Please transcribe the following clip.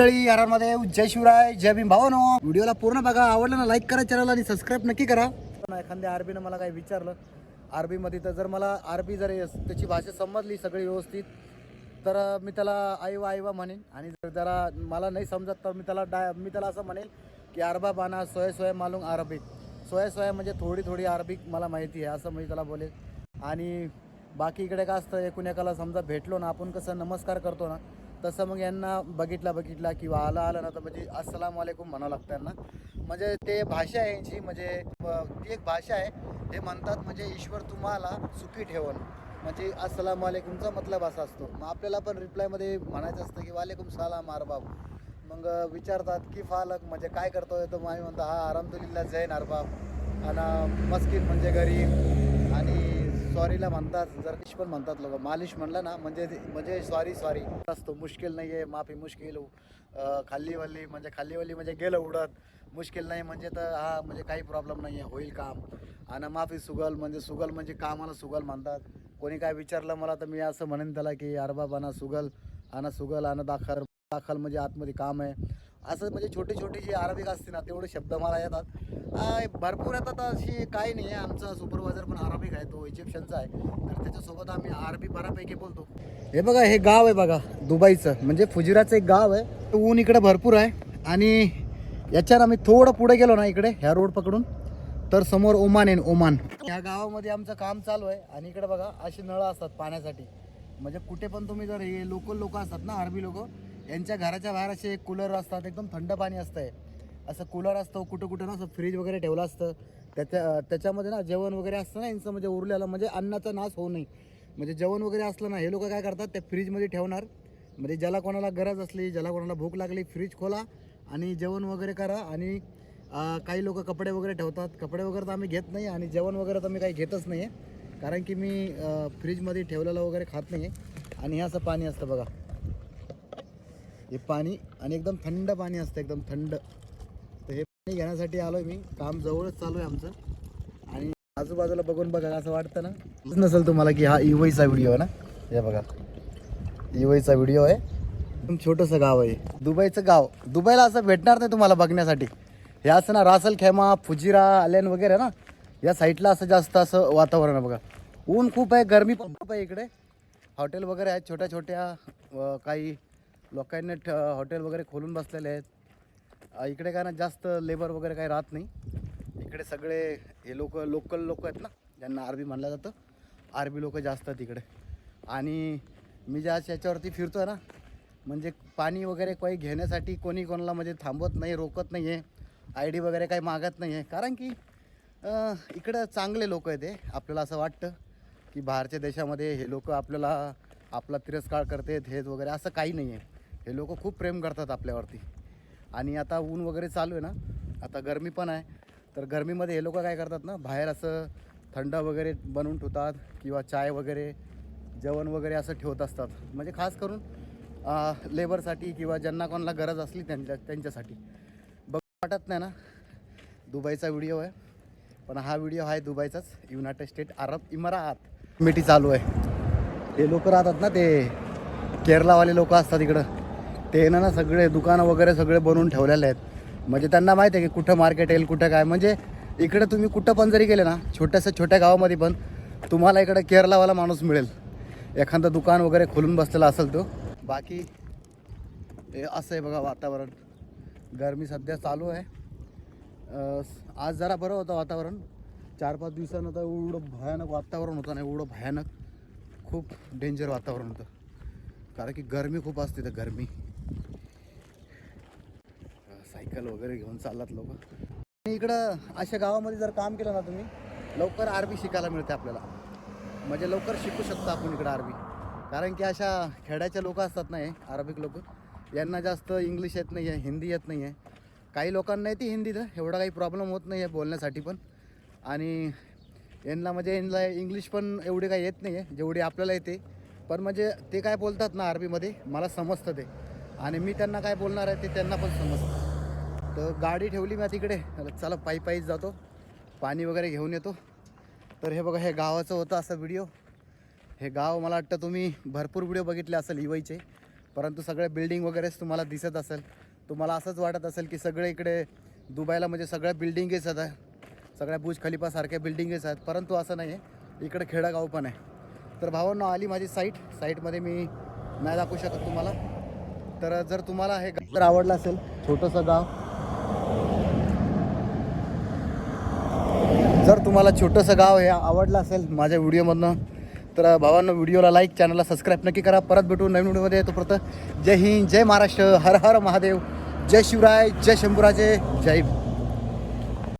मंडळी आरामध्ये जय शिवराय जय भीम. भावानो व्हिडिओला पूर्ण बघा. आवडलं ना लाईक करा चॅनल आणि सबस्क्राईब नक्की करा. एखाद्या आरबीनं मला काही विचारलं. आरबीमध्ये तर जर मला आरबी जर त्याची भाषा समजली सगळी व्यवस्थित तर मी त्याला आईवा आईवा म्हणेन. आणि जर जरा मला नाही समजत तर मी त्याला डाय मी त्याला असं म्हणेल की अरबा बाना सोया सोया मालूम अरबिक सोया सोया म्हणजे थोडी थोडी अरबिक मला माहिती आहे असं मी त्याला बोलेल. आणि बाकी इकडे काय असतं एकूण एकाला समजा भेटलो ना आपण कसं नमस्कार करतो ना तसं मग यांना बघितला बघितला किंवा आला आला ना तर म्हणजे अस्सलाम वालेकुम म्हणावं लागतं यांना. म्हणजे ते भाषा आहे यांची म्हणजे ती एक भाषा आहे. ते म्हणतात म्हणजे ईश्वर तुम्हाला सुखी ठेवण म्हणजे अस्सलाम वालेकुमचा मतलब असा असतो. मग आपल्याला पण रिप्लायमध्ये म्हणायचं असतं की वालेकुम सलाम अरबाब. मग विचारतात की फालक म्हणजे काय करतोय? तर आम्ही म्हणतो हा आरामदुलिल्ला जैन अरबाब. आणि मस्किन म्हणजे गरीब. सॉरीला म्हणतात जर किश पण म्हणतात लोक. मालिश म्हणलं ना म्हणजे ते- म्हणजे सॉरी सॉरी असतो मुश्किल नाही आहे माफी मुश्किल. खाल्लीवल्ली म्हणजे खाल्लीवल्ली म्हणजे गेलं उडत. मुश्किल नाही म्हणजे तर हा म्हणजे काही प्रॉब्लेम नाही आहे होईल काम. आणि माफी सुगल म्हणजे सुगल म्हणजे कामाला सुगल म्हणतात. कोणी काय विचारलं मला तर मी असं म्हणेन त्याला की अरबाब आणा सुगल. आणा सुगल. आणा दाखल. दाखल म्हणजे आतमध्ये काम आहे. असं म्हणजे छोटे छोटे जे आरबिक असते ना तेवढे शब्द मला येतात. भरपूर येतात अशी काही नाही आहे. आमचा सुपरवायझर पण आरबिक आहे तो इजिप्शनचा आहे. तर त्याच्यासोबत आम्ही आरबी बऱ्यापैकी बोलतो. हे बघा हे गाव आहे बघा दुबईचं. म्हणजे फुजिराचं एक गाव आहे. ऊन इकडे भरपूर आहे. आणि याच्यानं आम्ही थोडं पुढे गेलो ना इकडे ह्या रोड पकडून. तर समोर ओमान आहे ओमान. ह्या गावामध्ये आमचं काम चालू आहे. आणि इकडे बघा अशी नळं असतात पाण्यासाठी. म्हणजे कुठे पण तुम्ही जर हे लोकल लोक असतात ना अरबी लोक यांच्या घराच्या बाहेर असे कूलर असतात एकदम थंड पाणी असतंय. असं कूलर असतं कुठं कुठं ना असं फ्रीज वगैरे ठेवलं असतं. त्याच्या त्याच्यामध्ये ना जेवण वगैरे असतं ना यांचं म्हणजे उरलेलं म्हणजे अन्नाचा नाश होऊ नये. म्हणजे जेवण वगैरे असलं ना हे लोक काय करतात ते फ्रीजमध्ये ठेवणार. म्हणजे ज्याला कोणाला गरज असली ज्याला कोणाला भूक लागली फ्रीज खोला आणि जेवण वगैरे करा. आणि काही लोक कपडे वगैरे ठेवतात. कपडे वगैरे तर आम्ही घेत नाही आणि जेवण वगैरे तर मी काही घेतच नाही आहे कारण की मी फ्रीजमध्ये ठेवलेलं वगैरे खात नाही आहे आणि हे असं पाणी असतं बघा. हे पाणी आणि एकदम थंड पाणी असतं एकदम थंड. तर हे पाणी घेण्यासाठी आलो आहे मी. काम जवळच चालू आहे आमचं. आणि आजूबाजूला बघून बघा असं वाटतं ना. नसेल तुम्हाला की हा इवईचा व्हिडिओ आहे ना? हे बघा. इवईचा व्हिडिओ आहे. एकदम छोटंसं गाव आहे दुबईचं गाव. दुबईला असं भेटणार नाही तुम्हाला बघण्यासाठी. हे असं ना रासल खेमा फुजिरा आल्यान वगैरे ना या साईडला असं जास्त असं वातावरण आहे बघा. ऊन खूप आहे गरमी पण खूप आहे इकडे. हॉटेल वगैरे आहेत छोट्या छोट्या काही लोकांनी ठ हॉटेल वगैरे खोलून बसलेले आहेत. इकडे काय ना जास्त लेबर वगैरे काही राहत नाही. इकडे सगळे हे लोक लोकल लोक आहेत ना ज्यांना आरबी म्हणलं जातं. आरबी लोक जास्त आहेत इकडे. आणि मी ज्या याच्यावरती फिरतो आहे ना म्हणजे पाणी वगैरे काही घेण्यासाठी कोणी कोणाला म्हणजे थांबवत नाही रोकत नाही आहे आय डी वगैरे काही मागत नाही आहे कारण की इकडं चांगले लोक आहेत ते आपल्याला असं वाटतं की बाहेरच्या देशामध्ये हे लोक आपल्याला आपला तिरस्कार करतात हेच वगैरे असं काही नाही आहे हे लोक खूप प्रेम करतात आपल्यावरती. आणि आता ऊन वगैरे चालू आहे ना आता गरमी पण आहे. तर गरमीमध्ये हे लोक काय करतात ना बाहेर असं थंड वगैरे बनवून ठेवतात किंवा चाय वगैरे जेवण वगैरे असं ठेवत असतात. म्हणजे खास करून लेबरसाठी किंवा ज्यांना कोणाला गरज असली त्यांच्या त्यांच्यासाठी. बघ वाटत नाही ना दुबईचा व्हिडिओ आहे. पण हा व्हिडिओ आहे दुबईचाच युनायटेड स्टेट अरब इमारात. मिटी चालू आहे. ते लोक राहतात ना ते केरलावाले लोक असतात इकडं. ते ना ना सगळे दुकानं वगैरे सगळे बनवून ठेवलेले आहेत. म्हणजे त्यांना माहिती आहे की कुठं मार्केट येईल कुठं काय. म्हणजे इकडे तुम्ही कुठं पण जरी गेले ना छोट्याशा छोट्या गावामध्ये पण तुम्हाला इकडे केरलावाला माणूस मिळेल. एखादं दुकान वगैरे खोलून बसलेला असेल तो. बाकी असं आहे बघा वातावरण. गरमी सध्या चालू आहे. आज जरा बरं होतं वातावरण. चार पाच दिवसानंतर एवढं भयानक वातावरण होतं ना एवढं भयानक खूप डेंजर वातावरण होतं. कारण की गरमी खूप असते तर गरमी. सायकल वगैरे घेऊन चाललात लोक. आणि इकडं अशा गावामध्ये जर काम केलं ना तुम्ही लवकर आरबी शिकायला मिळते आपल्याला. म्हणजे लवकर शिकू शकतो आपण इकडं आरबी कारण की अशा खेड्याचे लोक असतात ना हे अरबिक लोक यांना जास्त इंग्लिश येत नाही आहे हिंदी येत नाही आहे काही लोकांना येते हिंदी तर एवढा काही प्रॉब्लेम होत नाही आहे बोलण्यासाठी पण. आणि यांना म्हणजे यांना इंग्लिश पण एवढी काही येत नाही आहे जेवढी आपल्याला येते. पण म्हणजे ते काय बोलतात ना अरबीमध्ये मला समजतं ते. आणि मी त्यांना काय बोलणार आहे ते त्यांना पण समजतं. तर गाडी ठेवली मी तिकडे चला पायी पायीच जातो. पाणी वगैरे घेऊन येतो. तर हे बघा हे गावाचं होतं असं व्हिडिओ हे गाव मला वाटतं तुम्ही भरपूर व्हिडिओ बघितले असेल इवईचे. परंतु सगळे बिल्डिंग वगैरेच तुम्हाला दिसत असेल. तुम्हाला असंच वाटत असेल की सगळे इकडे दुबईला म्हणजे सगळ्या बिल्डिंगेच आहेत. सगळ्या बुज खलिफासारख्या बिल्डिंगेच आहेत. परंतु असं नाही आहे इकडे खेडागाव पण आहे. तर भावांनो आली माझी साईट साईटमध्ये मी नाही दाखवू शकत तुम्हाला. तर जर तुम्हाला हे गाव जर आवडलं असेल छोटंसं गाव जर तुम्हाला छोटंसं गाव हे आवडलं असेल माझ्या व्हिडिओमधनं तर भावांना व्हिडिओला लाईक चॅनलला सबस्क्राईब नक्की करा. परत भेटू नवीन व्हिडिओमध्ये. येतो परत जय हिंद जय महाराष्ट्र हर हर महादेव जय शिवराय जय शंभूराजे जय